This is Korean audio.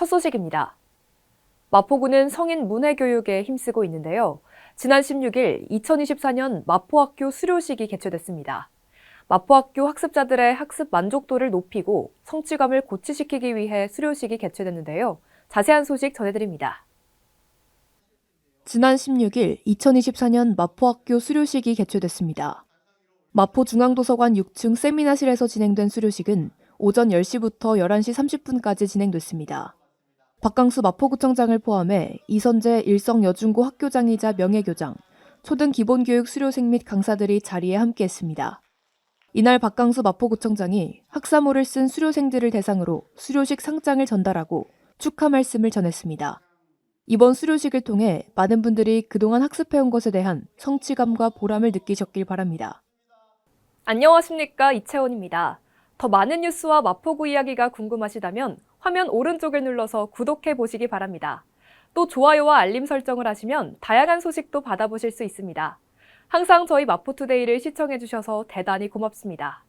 첫 소식입니다. 마포구는 성인 문해 교육에 힘쓰고 있는데요. 지난 16일 2024년 마포학교 수료식이 개최됐습니다. 마포학교 학습자들의 학습 만족도를 높이고 성취감을 고취시키기 위해 수료식이 개최됐는데요. 자세한 소식 전해드립니다. 지난 16일 2024년 마포학교 수료식이 개최됐습니다. 마포중앙도서관 6층 세미나실에서 진행된 수료식은 오전 10시부터 11시 30분까지 진행됐습니다. 박강수 마포구청장을 포함해 이선재 일성여중고 학교장이자 명예교장, 초등 기본교육 수료생 및 강사들이 자리에 함께했습니다. 이날 박강수 마포구청장이 학사모를 쓴 수료생들을 대상으로 수료식 상장을 전달하고 축하 말씀을 전했습니다. 이번 수료식을 통해 많은 분들이 그동안 학습해온 것에 대한 성취감과 보람을 느끼셨길 바랍니다. 안녕하십니까 이채원입니다. 더 많은 뉴스와 마포구 이야기가 궁금하시다면 화면 오른쪽을 눌러서 구독해 보시기 바랍니다. 또 좋아요와 알림 설정을 하시면 다양한 소식도 받아보실 수 있습니다. 항상 저희 마포투데이를 시청해 주셔서 대단히 고맙습니다.